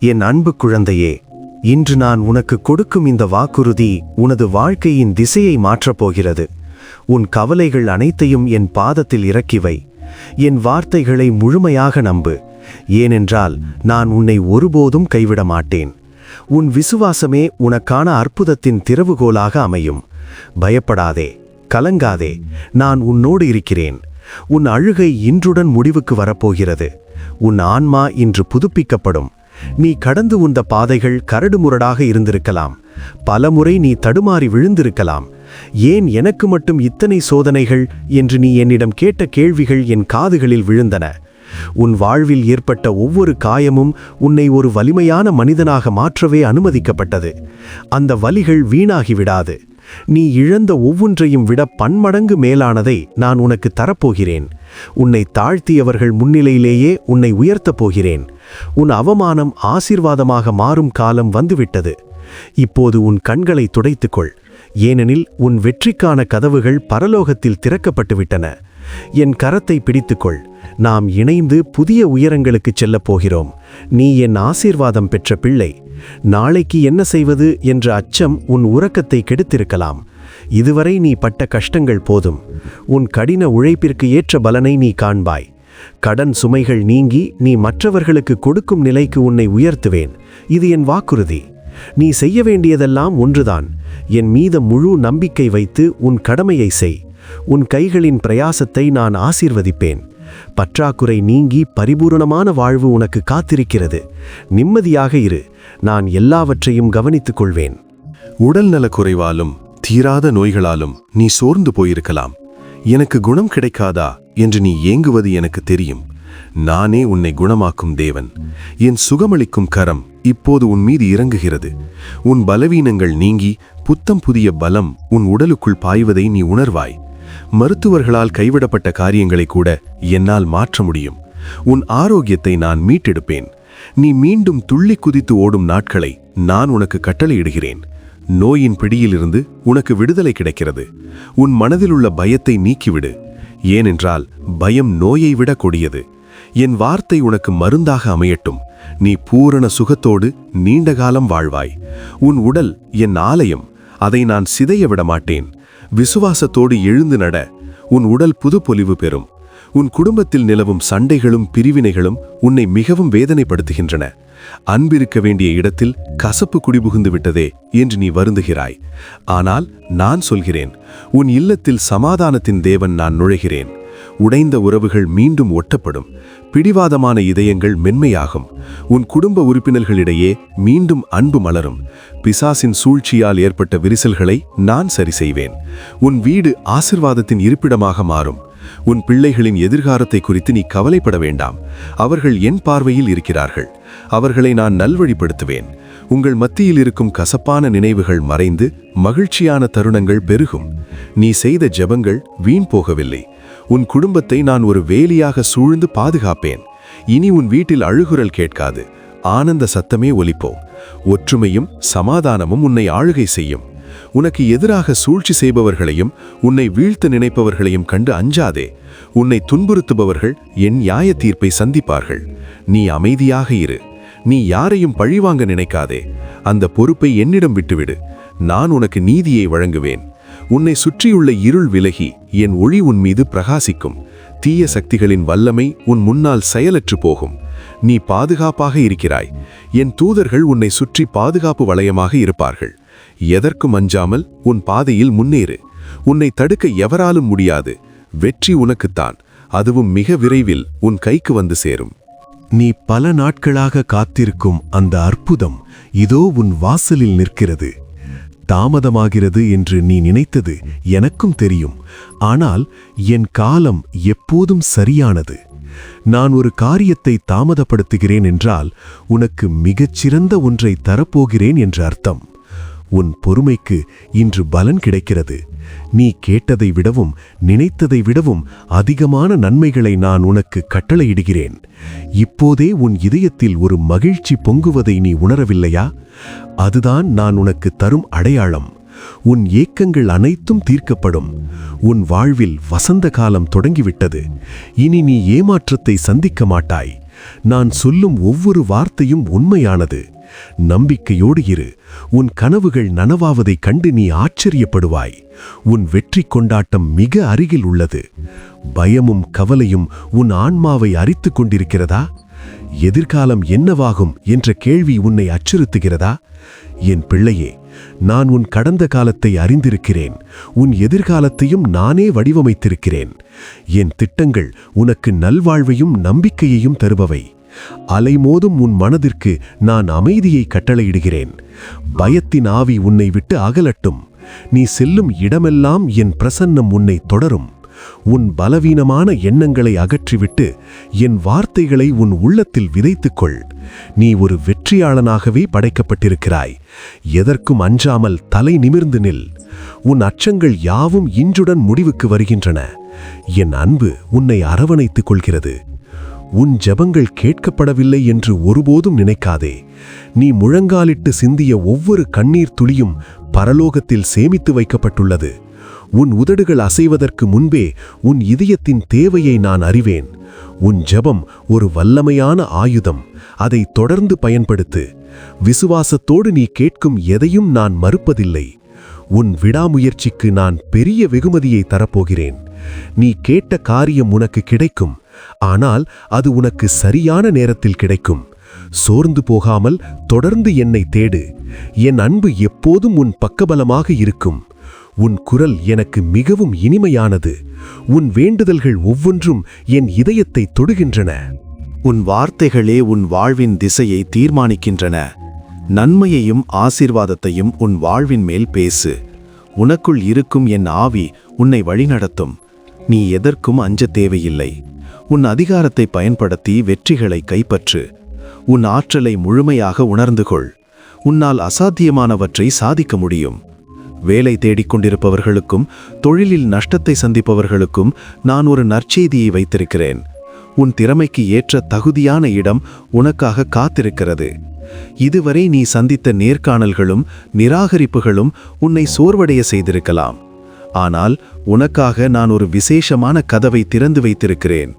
என் அன்பு குழந்தையே இன்று நான் உனக்கு கொடுக்கும் இந்த வாக்குறுதி உனது வாழ்க்கையின் திசையை மாற்றப் போகிறது உன் கவலைகள் அனைத்தையும் என் பாதத்தில் இறக்கிவை என் வார்த்தைகளை முழுமையாக நம்பு. ஏனென்றால் நான் உன்னை ஒருபோதும் கைவிட மாட்டேன். உன் விசுவாசமே உனக்கான அற்புதத்தின் திறவுகோலாக அமையும். பயப்படாதே கலங்காதே நான் உன்னோடு இருக்கிறேன். உன் அழுகை இன்றுடன் முடிவுக்கு வரப்போகிறது. உன் ஆன்மா இன்று புதுப்பிக்கப்படும். நீ கடந்து உந்த பாதைகள் கரடுமுரடாக இருந்திருக்கலாம். பலமுறை நீ தடுமாறி விழுந்திருக்கலாம். ஏன் எனக்கு மட்டும் இத்தனை சோதனைகள் என்று நீ என்னிடம் கேட்ட கேள்விகள் என் காதுகளில் விழுந்தன. உன் வாழ்வில் ஏற்பட்ட ஒவ்வொரு காயமும் உன்னை ஒரு வலிமையான மனிதனாக மாற்றவே அனுமதிக்கப்பட்டது. அந்த வலிகள் வீணாகிவிடாது. நீ இழந்த ஒவ்வொன்றையும் விட பன்மடங்கு மேலானதை நான் உனக்கு தரப்போகிறேன். உன்னை தாழ்த்தியவர்கள் முன்னிலையிலேயே உன்னை உயர்த்தப் போகிறேன். உன் அவமானம் ஆசீர்வாதமாக மாறும் காலம் வந்துவிட்டது. இப்போது உன் கண்களை துடைத்துக்கொள். ஏனெனில் உன் வெற்றிக்கான கதவுகள் பரலோகத்தில் திறக்கப்பட்டுவிட்டன. என் கரத்தை பிடித்துக்கொள். நாம் இணைந்து புதிய உயரங்களுக்குச் செல்லப் போகிறோம். நீ என் ஆசீர்வாதம் பெற்ற பிள்ளை. நாளைக்கு என்ன செய்வது என்ற அச்சம் உன் உறக்கத்தை கெடுத்திருக்கலாம். இதுவரை நீ பட்ட கஷ்டங்கள் போதும். உன் கடின உழைப்பிற்கு ஏற்ற பலனை நீ காண்பாய். கடன் சுமைகள் நீங்கி நீ மற்றவர்களுக்கு கொடுக்கும் நிலைக்கு உன்னை உயர்த்துவேன். இது என் வாக்குறுதி. நீ செய்ய வேண்டியதெல்லாம் ஒன்றுதான். என் மீத முழு நம்பிக்கை வைத்து உன் கடமையை செய். உன் கைகளின் பிரயாசத்தை நான் ஆசீர்வதிப்பேன். பற்றாக்குறை நீங்கி பரிபூரணமான வாழ்வு உனக்கு காத்திருக்கிறது. நிம்மதியாக இரு. நான் எல்லாவற்றையும் கவனித்துக் கொள்வேன் உடல் நலக்குறைவாலும் தீராத நோய்களாலும் நீ சோர்ந்து போயிருக்கலாம். எனக்கு குணம் கிடைக்காதா என்று நீ ஏங்குவது எனக்கு தெரியும். நானே உன்னை குணமாக்கும் தேவன். என் சுகமளிக்கும் கரம் இப்போது உன் மீது இறங்குகிறது. உன் பலவீனங்கள் நீங்கி புத்தம் புதிய பலம் உன் உடலுக்குள் பாய்வதை நீ உணர்வாய். மருத்துவர்களால் கைவிடப்பட்ட காரியங்களை கூட என்னால் மாற்ற முடியும். உன் ஆரோக்கியத்தை நான் மீட்டெடுப்பேன். நீ மீண்டும் துள்ளி குதித்து ஓடும் நாட்களை நான் உனக்கு கட்டளையிடுகிறேன். நோயின் பிடியிலிருந்து உனக்கு விடுதலை கிடைக்கிறது. உன் மனதில் உள்ள பயத்தை நீக்கிவிடு. ஏனென்றால் பயம் நோயை விட கொடியது. என் வார்த்தை உனக்கு மருந்தாக அமையட்டும். நீ பூரண சுகத்தோடு நீண்ட காலம் வாழ்வாய். உன் உடல் என் ஆலயம். அதை நான் சிதைய விட மாட்டேன் விசுவாசத்தோடு எழுந்து நட. உன் உடல் புதுப்பொலிவு பெறும். உன் குடும்பத்தில் நிலவும் சண்டைகளும் பிரிவினைகளும் உன்னை மிகவும் வேதனைப்படுத்துகின்றன. அன்பிருக்க வேண்டிய இடத்தில் கசப்பு குடிபுகுந்து விட்டதே என்று நீ வருந்துகிறாய். ஆனால் நான் சொல்கிறேன் உன் இல்லத்தில் சமாதானத்தின் தேவன் நான் நுழைகிறேன். உடைந்த உறவுகள் மீண்டும் ஒட்டப்படும். பிடிவாதமான இதயங்கள் மென்மையாகும். உன் குடும்ப உறுப்பினர்களிடையே மீண்டும் அன்பு மலரும். பிசாசின் சூழ்ச்சியால் ஏற்பட்ட விரிசல்களை நான் சரி செய்வேன். உன் வீடு ஆசிர்வாதத்தின் இருப்பிடமாக மாறும். உன் பிள்ளைகளின் எதிர்காலத்தை குறித்து நீ கவலைப்பட வேண்டாம். அவர்கள் என் பார்வையில் இருக்கிறார்கள். அவர்களை நான் நல்வழிப்படுத்துவேன். உங்கள் மத்தியில் இருக்கும் கசப்பான நினைவுகள் மறைந்து மகிழ்ச்சியான தருணங்கள் பெருகும். நீ செய்த ஜெபங்கள் வீண் போகவில்லை. உன் குடும்பத்தை நான் ஒரு வேலியாக சூழ்ந்து பாதுகாப்பேன். இனி உன் வீட்டில் அழுகுரல் கேட்காது. ஆனந்த சத்தமே ஒலிப்போம். ஒற்றுமையும் சமாதானமும் உன்னை ஆளுகை செய்யும். உனக்கு எதிராக சூழ்ச்சி செய்பவர்களையும் உன்னை வீழ்த்த நினைப்பவர்களையும் கண்டு அஞ்சாதே. உன்னை துன்புறுத்துபவர்கள் என் நியாய தீர்ப்பை சந்திப்பார்கள். நீ அமைதியாக இரு. நீ யாரையும் பழிவாங்க நினைக்காதே. அந்த பொறுப்பை என்னிடம் விட்டுவிடு. நான் உனக்கு நீதியை வழங்குவேன். உன்னை சுற்றியுள்ள இருள் விலகி என் ஒளி உன் மீது பிரகாசிக்கும். தீய சக்திகளின் வல்லமை உன் முன்னால் செயலற்று போகும். நீ பாதுகாப்பாக இருக்கிறாய். என் தூதர்கள் உன்னை சுற்றி பாதுகாப்பு வளையமாக இருப்பார்கள். எதற்கும் அஞ்சாமல் உன் பாதையில் முன்னேறு. உன்னை தடுக்க எவராலும் முடியாது. வெற்றி உனக்குத்தான். அதுவும் மிக விரைவில் உன் கைக்கு வந்து சேரும். நீ பல நாட்களாக காத்திருக்கும் அந்த அற்புதம் இதோ உன் வாசலில் நிற்கிறது. தாமதமாகிறது என்று நீ நினைத்தது எனக்கும் தெரியும். ஆனால் என் காலம் எப்போதும் சரியானது. நான் ஒரு காரியத்தை தாமதப்படுத்துகிறேன் என்றால் உனக்கு மிகச்சிறந்த ஒன்றை தரப்போகிறேன் என்று அர்த்தம். உன் பொறுமைக்கு இன்று பலன் கிடைக்கிறது. நீ கேட்டதை விடவும் நினைத்ததை விடவும் அதிகமான நன்மைகளை நான் உனக்கு கட்டளையிடுகிறேன். இப்போதே உன் இதயத்தில் ஒரு மகிழ்ச்சி பொங்குவதை நீ உணரவில்லையா? அதுதான் நான் உனக்கு தரும் அடையாளம். உன் ஏக்கங்கள் அனைத்தும் தீர்க்கப்படும். உன் வாழ்வில் வசந்த காலம் தொடங்கிவிட்டது. இனி நீ ஏமாற்றத்தை சந்திக்க மாட்டாய். நான் சொல்லும் ஒவ்வொரு வார்த்தையும் உண்மையானது. நம்பிக்கையோடு இரு. உன் கனவுகள் நனவாவதைக் கண்டு நீ ஆச்சரியப்படுவாய். உன் வெற்றி கொண்டாட்டம் மிக அருகில் உள்ளது. பயமும் கவலையும் உன் ஆன்மாவை அரித்துக் கொண்டிருக்கிறதா? எதிர்காலம் என்னவாகும் என்ற கேள்வி உன்னை அச்சுறுத்துகிறதா? என் பிள்ளையே நான் உன் கடந்த காலத்தை அறிந்திருக்கிறேன். உன் எதிர்காலத்தையும் நானே வடிவமைத்திருக்கிறேன். என் திட்டங்கள் உனக்கு நல்வாழ்வையும் நம்பிக்கையையும் தருபவை. அலைமோதும் உன் மனதிற்கு நான் அமைதியை கட்டளையிடுகிறேன். பயத்தின் ஆவி உன்னை விட்டு அகலட்டும். நீ செல்லும் இடமெல்லாம் என் பிரசன்னம் உன்னை தொடரும். உன் பலவீனமான எண்ணங்களை அகற்றிவிட்டு என் வார்த்தைகளை உன் உள்ளத்தில் விதைத்துக்கொள். நீ ஒரு வெற்றியாளனாகவே படைக்கப்பட்டிருக்கிறாய். எதற்கும் அஞ்சாமல் தலை நிமிர்ந்து நில். உன் அச்சங்கள் யாவும் இன்றுடன் முடிவுக்கு வருகின்றன. என் அன்பு உன்னை அரவணைத்துக் கொள்கிறது. உன் ஜெபங்கள் கேட்கப்படவில்லை என்று ஒருபோதும் நினைக்காதே. நீ முழங்காலிட்டு சிந்திய ஒவ்வொரு கண்ணீர் துளியும் பரலோகத்தில் சேமித்து வைக்கப்பட்டுள்ளது. உன் உதடுகள் அசைவதற்கு முன்பே உன் இதயத்தின் தேவையை நான் அறிவேன். உன் ஜெபம் ஒரு வல்லமையான ஆயுதம். அதை தொடர்ந்து பயன்படுத்து. விசுவாசத்தோடு நீ கேட்கும் எதையும் நான் மறுப்பதில்லை. உன் விடாமுயற்சிக்கு நான் பெரிய வெகுமதியை தரப்போகிறேன். நீ கேட்ட காரியம் உனக்கு கிடைக்கும். ஆனால் அது உனக்கு சரியான நேரத்தில் கிடைக்கும். சோர்ந்து போகாமல் தொடர்ந்து என்னை தேடு. என் அன்பு எப்போதும் உன் பக்கபலமாக இருக்கும். உன் குரல் எனக்கு மிகவும் இனிமையானது. உன் வேண்டுதல்கள் ஒவ்வொன்றும் என் இதயத்தை தொடுகின்றன. உன் வார்த்தைகளே உன் வாழ்வின் திசையை தீர்மானிக்கின்றன. நன்மையையும் ஆசீர்வாதத்தையும் உன் வாழ்வின் மேல் பேசு. உனக்குள் இருக்கும் என் ஆவி உன்னை வழிநடத்தும். நீ எதற்கும் அஞ்ச தேவையில்லை. உன் அதிகாரத்தை பயன்படுத்தி வெற்றிகளை கைப்பற்று உன் ஆற்றலை முழுமையாக உணர்ந்து கொள். உன்னால் அசாத்தியமானவற்றை சாதிக்க முடியும். வேலை தேடிக்கொண்டிருப்பவர்களுக்கும் தொழிலில் நஷ்டத்தை சந்திப்பவர்களுக்கும் நான் ஒரு நற்செய்தியை வைத்திருக்கிறேன். உன் திறமைக்கு ஏற்ற தகுதியான இடம் உனக்காக காத்திருக்கிறது. இதுவரை நீ சந்தித்த நேர்காணல்களும் நிராகரிப்புகளும் உன்னை சோர்வடைய செய்திருக்கலாம். ஆனால் உனக்காக நான் ஒரு விசேஷமான கதவை திறந்து வைத்திருக்கிறேன்.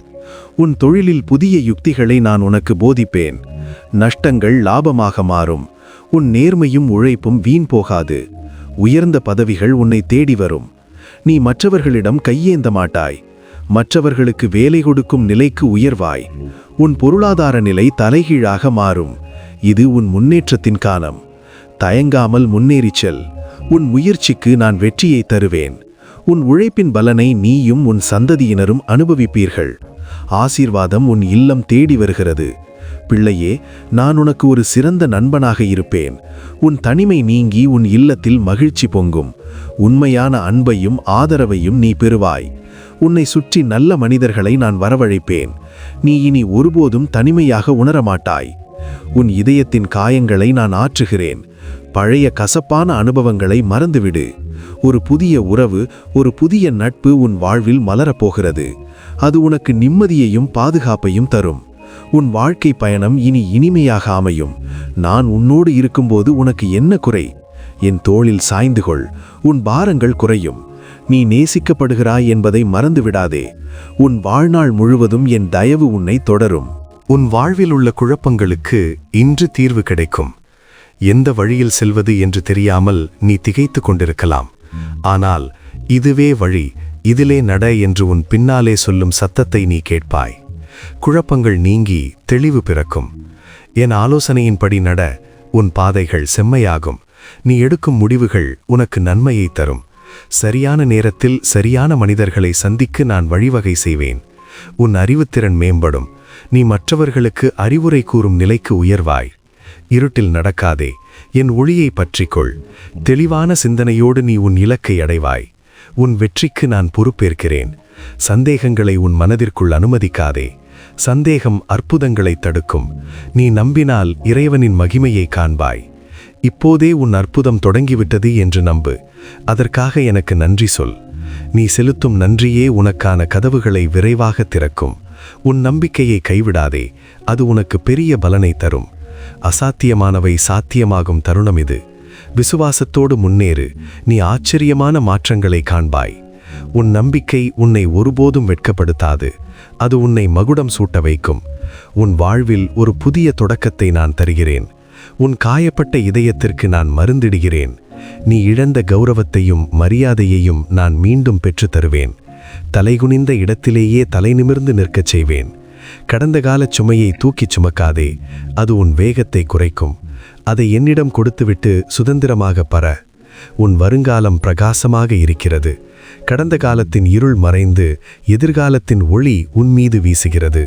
உன் தொழிலில் புதிய யுக்திகளை நான் உனக்கு போதிப்பேன். நஷ்டங்கள் லாபமாக மாறும். உன் நேர்மையும் உழைப்பும் வீண் போகாது. உயர்ந்த பதவிகள் உன்னை தேடி வரும். நீ மற்றவர்களிடம் கையேந்த மாட்டாய். மற்றவர்களுக்கு வேலை கொடுக்கும் நிலைக்கு உயர்வாய். உன் பொருளாதார நிலை தலைகீழாக மாறும். இது உன் முன்னேற்றத்தின் காலம். தயங்காமல் முன்னேறிச்செல் உன் முயற்சிக்கு நான் வெற்றியை தருவேன். உன் உழைப்பின் பலனை நீயும் உன் சந்ததியினரும் அனுபவிப்பீர்கள். ஆசீர்வாதம் உன் இல்லம் தேடி வருகிறது. பிள்ளையே நான் உனக்கு ஒரு சிறந்த நண்பனாக இருப்பேன். உன் தனிமை நீங்கி உன் இல்லத்தில் மகிழ்ச்சி பொங்கும். உண்மையான அன்பையும் ஆதரவையும் நீ பெறுவாய். உன்னை சுற்றி நல்ல மனிதர்களை நான் வரவழைப்பேன். நீ இனி ஒருபோதும் தனிமையாக உணரமாட்டாய். உன் இதயத்தின் காயங்களை நான் ஆற்றுகிறேன். பழைய கசப்பான அனுபவங்களை மறந்துவிடு. ஒரு புதிய உறவு ஒரு புதிய நட்பு உன் வாழ்வில் மலரப்போகிறது அது உனக்கு நிம்மதியையும் பாதுகாப்பையும் தரும். உன் வாழ்க்கை பயணம் இனி இனிமையாக அமையும். நான் உன்னோடு இருக்கும்போது உனக்கு என்ன குறை? என் தோளில் சாய்ந்து கொள். உன் பாரங்கள் குறையும். நீ நேசிக்கப்படுகிறாய் என்பதை மறந்துவிடாதே. உன் வாழ்நாள் முழுவதும் என் தயவு உன்னை தொடரும். உன் வாழ்வில் உள்ள குழப்பங்களுக்கு இன்று தீர்வு கிடைக்கும். எந்த வழியில் செல்வது என்று தெரியாமல் நீ திகைத்து கொண்டிருக்கலாம். ஆனால் இதுவே வழி. இதிலே நட என்று உன் பின்னாலே சொல்லும் சத்தத்தை நீ கேட்பாய். குழப்பங்கள் நீங்கி தெளிவு பிறக்கும். என் ஆலோசனையின்படி நட உன் பாதைகள் செம்மையாகும். நீ எடுக்கும் முடிவுகள் உனக்கு நன்மையை தரும். சரியான நேரத்தில் சரியான மனிதர்களை சந்திக்க நான் வழிவகை செய்வேன். உன் அறிவுத்திறன் மேம்படும். நீ மற்றவர்களுக்கு அறிவுரை கூறும் நிலைக்கு உயர்வாய். இருட்டில் நடக்காதே என் ஒளியை பற்றிக்கொள். தெளிவான சிந்தனையோடு நீ உன் இலக்கை அடைவாய். உன் வெற்றிக்கு நான் பொறுப்பேற்கிறேன். சந்தேகங்களை உன் மனதிற்குள் அனுமதிக்காதே. சந்தேகம் அற்புதங்களை தடுக்கும். நீ நம்பினால் இறைவனின் மகிமையை காண்பாய். இப்போதே உன் அற்புதம் தொடங்கிவிட்டது என்று நம்பு. அதற்காக எனக்கு நன்றி சொல். நீ செலுத்தும் நன்றியே உனக்கான கதவுகளை விரைவாக திறக்கும். உன் நம்பிக்கையை கைவிடாதே. அது உனக்கு பெரிய பலனை தரும். அசாத்தியமானவை சாத்தியமாகும் தருணம் இது. விசுவாசத்தோடு முன்னேறு. நீ ஆச்சரியமான மாற்றங்களை காண்பாய். உன் நம்பிக்கை உன்னை ஒருபோதும் வெட்கப்படுத்தாது. அது உன்னை மகுடம் சூட்ட வைக்கும். உன் வாழ்வில் ஒரு புதிய தொடக்கத்தை நான் தருகிறேன். உன் காயப்பட்ட இதயத்திற்கு நான் மருந்திடுகிறேன். நீ இழந்த கௌரவத்தையும் மரியாதையையும் நான் மீண்டும் பெற்றுத் தருவேன். தலைகுனிந்த இடத்திலேயே தலை நிமிர்ந்து நிற்கச் செய்வேன். கடந்த காலச் சுமையை தூக்கிச் சுமக்காதே. அது உன் வேகத்தை குறைக்கும். அதை என்னிடம் கொடுத்துவிட்டு சுதந்திரமாக பர. உன் வருங்காலம் பிரகாசமாக இருக்கிறது. கடந்த காலத்தின் இருள் மறைந்து எதிர்காலத்தின் ஒளி உன் மீது வீசுகிறது.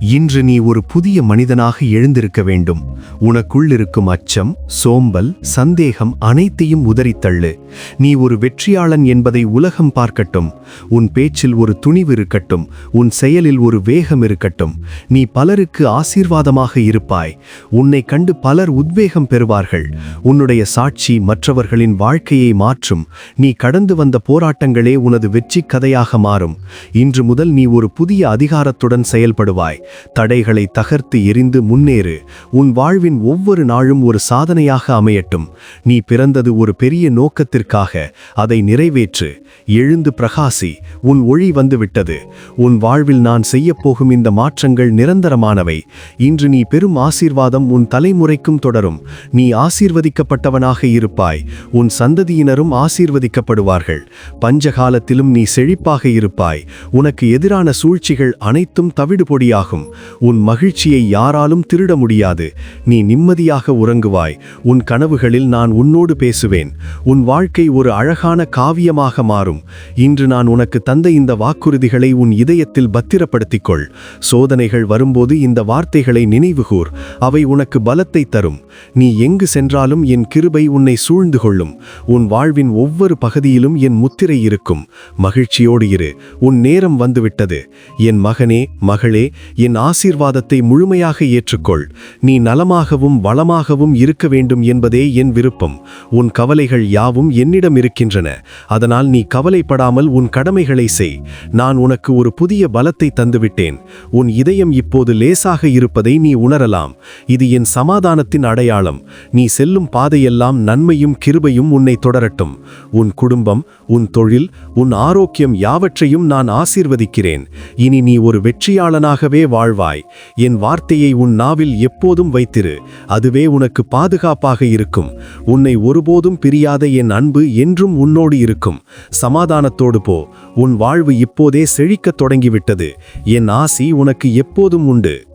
இன்று நீ ஒரு புதிய மனிதனாக எழுந்திருக்க வேண்டும். உனக்குள் இருக்கும் அச்சம் சோம்பல் சந்தேகம் அனைத்தையும் உதறித்தள்ளு. நீ ஒரு வெற்றியாளன் என்பதை உலகம் பார்க்கட்டும். உன் பேச்சில் ஒரு துணிவு இருக்கட்டும். உன் செயலில் ஒரு வேகம் இருக்கட்டும். நீ பலருக்கு ஆசீர்வாதமாக இருப்பாய். உன்னை கண்டு பலர் உத்வேகம் பெறுவார்கள். உன்னுடைய சாட்சி மற்றவர்களின் வாழ்க்கையை மாற்றும். நீ கடந்து வந்த போராட்டங்களே உனது வெற்றி கதையாக மாறும். இன்று முதல் நீ ஒரு புதிய அதிகாரத்துடன் செயல்படுவாய். தடைகளை தகர்த்து எரிந்து முன்னேறு. உன் வாழ்வின் ஒவ்வொரு நாளும் ஒரு சாதனையாக அமையட்டும். நீ பிறந்தது ஒரு பெரிய நோக்கத்திற்காக. அதை நிறைவேற்று. எழுந்து பிரகாசி. உன் ஒளி வந்துவிட்டது. உன் வாழ்வில் நான் செய்யப் போகும் இந்த மாற்றங்கள் நிரந்தரமானவை. இன்று நீ பெரும் ஆசீர்வாதம் உன் தலைமுறைக்கும் தொடரும். நீ ஆசீர்வதிக்கப்பட்டவனாக இருப்பாய். உன் சந்ததியினரும் ஆசீர்வதிக்கப்படுவார்கள். பஞ்சகாலத்திலும் நீ செழிப்பாக இருப்பாய். உனக்கு எதிரான சூழ்ச்சிகள் அனைத்தும் தவிடுபொடியாகும். உன் மகிழ்ச்சியை யாராலும் திருட முடியாது. நீ நிம்மதியாக உறங்குவாய். உன் கனவுகளில் நான் உன்னோடு பேசுவேன். உன் வாழ்க்கை ஒரு அழகான காவியமாக மாறும். இன்று நான் உனக்கு தந்த இந்த வாக்குறுதிகளை உன் இதயத்தில் பத்திரப்படுத்திக் கொள் சோதனைகள் வரும்போது இந்த வார்த்தைகளை நினைவுகூர். அவை உனக்கு பலத்தை தரும். நீ எங்கு சென்றாலும் என் கிருபை உன்னை சூழ்ந்து கொள்ளும். உன் வாழ்வின் ஒவ்வொரு பகுதியிலும் என் முத்திரை இருக்கும். மகிழ்ச்சியோடு இரு. உன் நேரம் வந்துவிட்டது. என் மகனே மகளே என் என் ஆசீர்வாதத்தை முழுமையாக ஏற்றுக்கொள். நீ நலமாகவும் வளமாகவும் இருக்க வேண்டும் என்பதே என் விருப்பம். உன் கவலைகள் யாவும் என்னிடம் இருக்கின்றன. அதனால் நீ கவலைப்படாமல் உன் கடமைகளை செய். நான் உனக்கு ஒரு புதிய பலத்தை தந்துவிட்டேன். உன் இதயம் இப்போது லேசாக இருப்பதை நீ உணரலாம். இது என் சமாதானத்தின் அடையாளம். நீ செல்லும் பாதையெல்லாம் நன்மையும் கிருபையும் உன்னை தொடரட்டும். உன் குடும்பம் உன் தொழில் உன் ஆரோக்கியம் யாவற்றையும் நான் ஆசீர்வதிக்கிறேன். இனி நீ ஒரு வெற்றியாளனாகவே வாழ்வாய். என் வார்த்தையை உன் நாவில் எப்போதும் வைத்திரு. அதுவே உனக்கு பாதுகாப்பாக இருக்கும். உன்னை ஒருபோதும் பிரியாத என் அன்பு என்றும் உன்னோடு இருக்கும். சமாதானத்தோடு போ. உன் வாழ்வு இப்போதே செழிக்கத் தொடங்கிவிட்டது. என் ஆசி உனக்கு எப்போதும் உண்டு.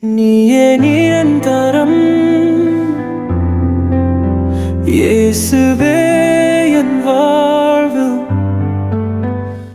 நீயே நிரந்தரம். இயேசுவே என் வா